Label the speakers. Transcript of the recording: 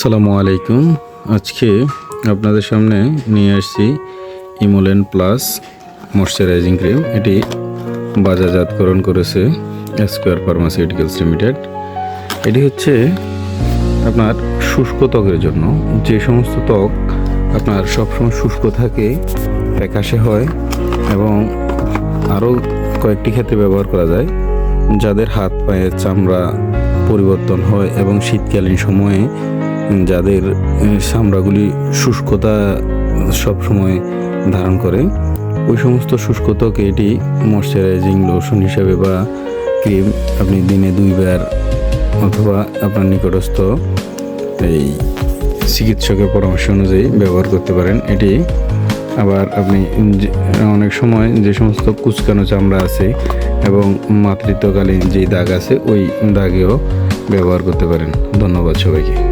Speaker 1: সালামু আলাইকুম। আজকে আপনাদের সামনে নিয়ে আসছি ইমোলেন প্লাস ময়শ্চারাইজিং ক্রিম। এটি বাজারজাতকরণ করেছে স্কোয়ার ফার্মাসিউটিক্যালস লিমিটেড। এটি হচ্ছে আপনার শুষ্ক ত্বকের জন্য। যে সমস্ত ত্বক আপনার সবসময় শুষ্ক থাকে, ফ্যাকাশে হয় এবং আরও কয়েকটি ক্ষেত্রে ব্যবহার করা যায়। যাদের হাত, পায়ের চামড়া পরিবর্তন হয় এবং শীতকালীন সময়ে যাদের চামড়াগুলি শুষ্কতা সবসময় ধারণ করে, ওই সমস্ত শুষ্ক ত্বকে এটি ময়শ্চারাইজিং লোশন হিসেবে বা ক্রিম আপনি দিনে দুইবার অথবা আপনার নিকটস্থ এই চিকিৎসকের পরামর্শ অনুযায়ী ব্যবহার করতে পারেন। এটি আবার আপনি যে- অনেক সময় যে সমস্ত কুচকানো চামড়া আছে এবং মাতৃত্বকালীন যেই দাগ আছে, ওই দাগেও ব্যবহার করতে পারেন। ধন্যবাদ সবাইকে।